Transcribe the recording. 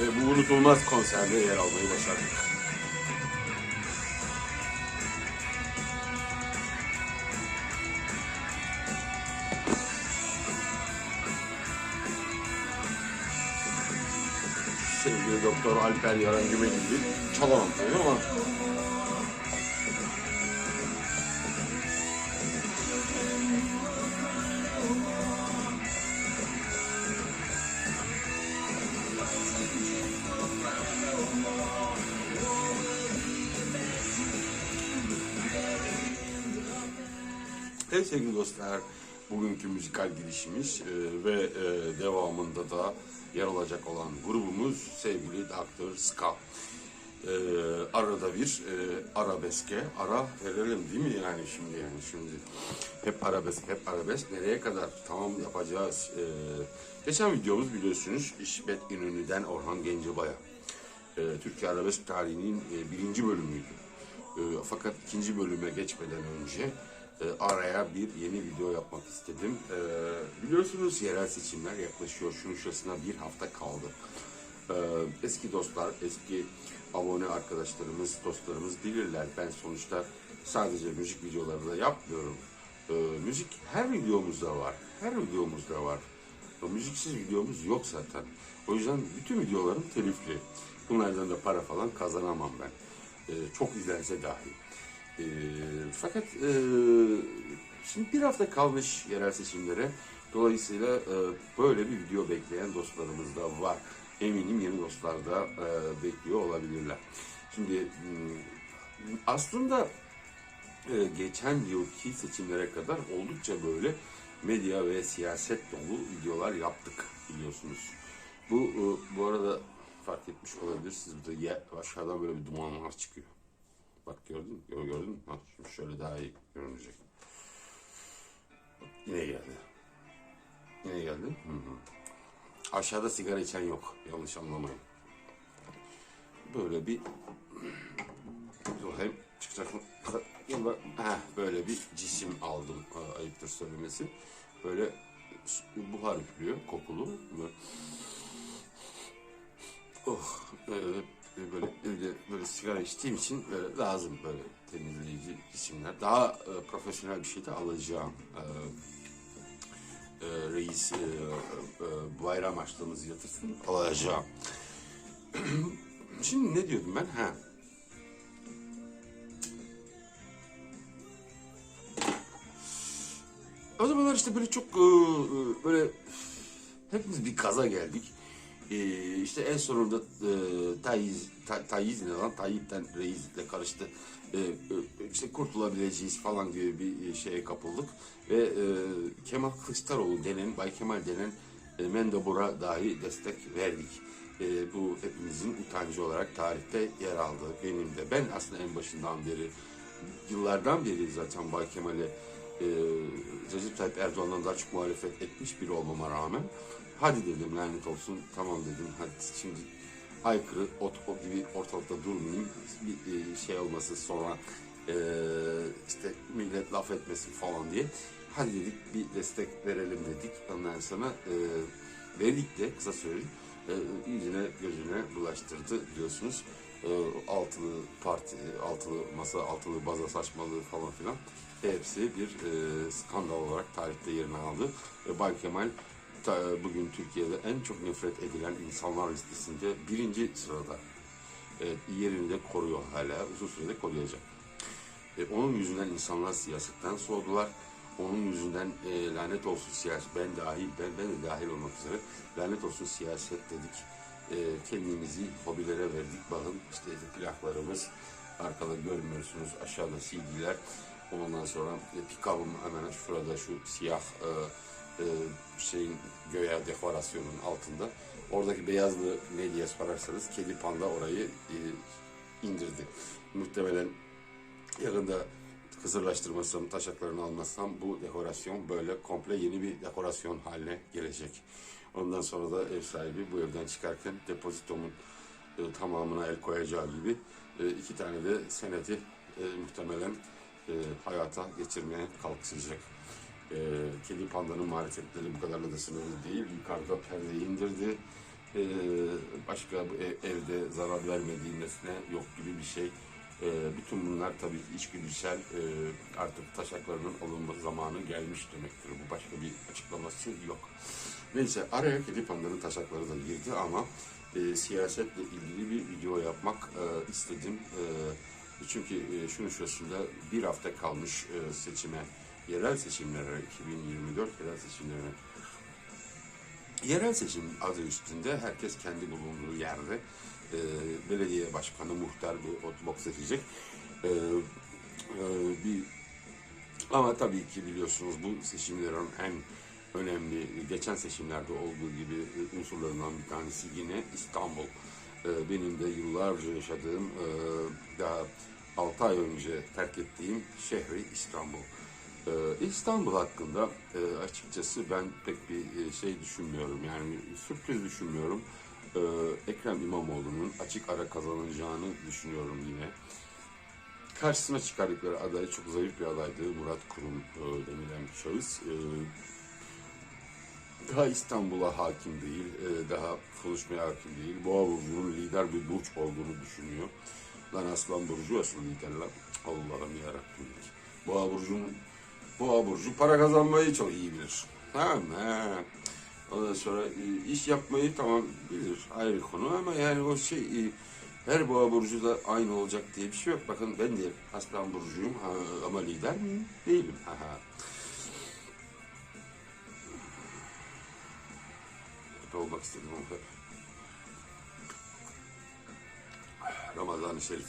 Ve bu unutulmaz konserde yer almayı başardık. Sevgili Doktor Alper Yaran gibi gibi çalamam tabii ama Evet sevgili dostlar, bugünkü müzikal girişimiz e, ve e, devamında da yer alacak olan grubumuz sevgili Dr. Ska. E, arada bir e, arabeske ara verelim değil mi yani şimdi yani şimdi hep arabesk hep arabesk nereye kadar tamam yapacağız. E, geçen videomuz biliyorsunuz İşbet İnönü'den Orhan Gencebay'a e, Türkiye Arabesk tarihinin e, birinci bölümüydü. E, fakat ikinci bölüme geçmeden önce araya bir yeni video yapmak istedim. E, biliyorsunuz yerel seçimler yaklaşıyor. Şunun şurasına bir hafta kaldı. E, eski dostlar, eski abone arkadaşlarımız, dostlarımız bilirler. Ben sonuçta sadece müzik videoları da yapmıyorum. E, müzik her videomuzda var. Her videomuzda var. O müziksiz videomuz yok zaten. O yüzden bütün videolarım telifli. Bunlardan da para falan kazanamam ben. Çok izlense dahi. Ee, fakat e, şimdi bir hafta kalmış yerel seçimlere. Dolayısıyla e, böyle bir video bekleyen dostlarımız da var. Eminim yeni dostlar da e, bekliyor olabilirler. Şimdi hmm, aslında e, geçen yılki seçimlere kadar oldukça böyle medya ve siyaset dolu videolar yaptık biliyorsunuz. Bu e, bu arada fark etmiş olabilirsiniz. Burada aşağıdan böyle bir dumanlar çıkıyor. Bak gördün mü? Gör- Gördün mü? Ha, şimdi şöyle daha iyi görünecek. Yine geldi. Yine geldi. Hı hı. Aşağıda sigara içen yok. Yanlış anlamayın. Böyle bir hem çıkacak mı? Heh, böyle bir cisim aldım. Ayıptır söylemesi. Böyle buhar üflüyor. Kokulu. Böyle. Oh. Böyle, böyle, böyle, böyle sigara içtiğim için böyle lazım böyle temizleyici cisimler. Daha e, profesyonel bir şey de alacağım. E, e, reis e, e, bayram açlığımızı yatırsın alacağım. Şimdi ne diyordum ben? Ha. O zamanlar işte böyle çok e, e, böyle hepimiz bir kaza geldik. E, işte en sonunda e, Tayiz, Ta, Tayiz ne lan? Tayyip'ten Reis'le karıştı. E, e, işte kurtulabileceğiz falan gibi bir şeye kapıldık. Ve e, Kemal Kılıçdaroğlu denen, Bay Kemal denen e, Mendebur'a dahi destek verdik. E, bu hepimizin utancı olarak tarihte yer aldı. Benim de. Ben aslında en başından beri, yıllardan beri zaten Bay Kemal'e e, Recep Tayyip Erdoğan'dan daha çok muhalefet etmiş biri olmama rağmen hadi dedim lanet olsun tamam dedim hadi şimdi aykırı ot gibi ortalıkta durmayayım bir e, şey olması sonra e, işte millet laf etmesin falan diye. Hadi dedik bir destek verelim dedik ondan sonra e, verdik de kısa söyleyeyim e, yüzüne gözüne bulaştırdı biliyorsunuz e, altılı parti, altılı masa, altılı baza saçmalığı falan filan hepsi bir e, skandal olarak tarihte yerini aldı. Ve Bay Kemal ta- bugün Türkiye'de en çok nefret edilen insanlar listesinde birinci sırada. Evet, yerini de koruyor hala, uzun sürede koruyacak. E, onun yüzünden insanlar siyasetten soğudular. Onun yüzünden e, lanet olsun siyaset, ben dahil, ben, ben de dahil olmak üzere lanet olsun siyaset dedik. E, kendimizi hobilere verdik. Bakın işte plaklarımız, arkada görmüyorsunuz aşağıda CD'ler. Ondan sonra e, pikabım hemen şurada şu siyah e, e, şeyin göğe dekorasyonun altında. Oradaki beyazlı ne diye sorarsanız kedi panda orayı e, indirdi. Muhtemelen yakında kısırlaştırmasam, taşaklarını almazsam bu dekorasyon böyle komple yeni bir dekorasyon haline gelecek. Ondan sonra da ev sahibi bu evden çıkarken depozitomun e, tamamına el koyacağı gibi e, iki tane de seneti e, muhtemelen e, hayata geçirmeye kalkışacak. E, kedi pandanın marifetleri bu kadarla da sınırlı değil. Yukarıda perdeyi indirdi. e, başka bu ev- evde zarar vermediği nesne yok gibi bir şey. E, bütün bunlar tabii içgüdüsel e, artık taşaklarının alınma zamanı gelmiş demektir. Bu başka bir açıklaması yok. Neyse araya kedi pandanın taşakları da girdi ama e, siyasetle ilgili bir video yapmak e, istedim. E, çünkü e, şunun şurasında bir hafta kalmış e, seçime, yerel seçimlere, 2024 yerel seçimlerine Yerel seçim adı üstünde herkes kendi bulunduğu yerde e, belediye başkanı, muhtar bir otobok seçecek. E, e, bir ama tabii ki biliyorsunuz bu seçimlerin en önemli, geçen seçimlerde olduğu gibi unsurlarından bir tanesi yine İstanbul. E, benim de yıllarca yaşadığım, e, daha 6 ay önce terk ettiğim şehri İstanbul. Ee, İstanbul hakkında e, açıkçası ben pek bir e, şey düşünmüyorum. Yani sürpriz düşünmüyorum. Ee, Ekrem İmamoğlu'nun açık ara kazanacağını düşünüyorum yine. Karşısına çıkardıkları aday çok zayıf bir adaydı. Murat Kurum e, denilen bir şahıs. Ee, daha İstanbul'a hakim değil, e, daha konuşmaya hakim değil. Boğa burcunun lider bir burç olduğunu düşünüyor. Lan Aslan burcu asıl lider lan. Allah'ım yarabbim. Boğa burcunun Boğa burcu para kazanmayı çok iyi bilir. Tamam mı? Ondan sonra e, iş yapmayı tamam bilir. Ayrı konu ama yani o şey e, her boğa burcu da aynı olacak diye bir şey yok. Bakın ben de aslan burcuyum ha, ama lider miyim? Değilim. Ha, ha. Hep olmak istedim. Ramazan-ı Şerif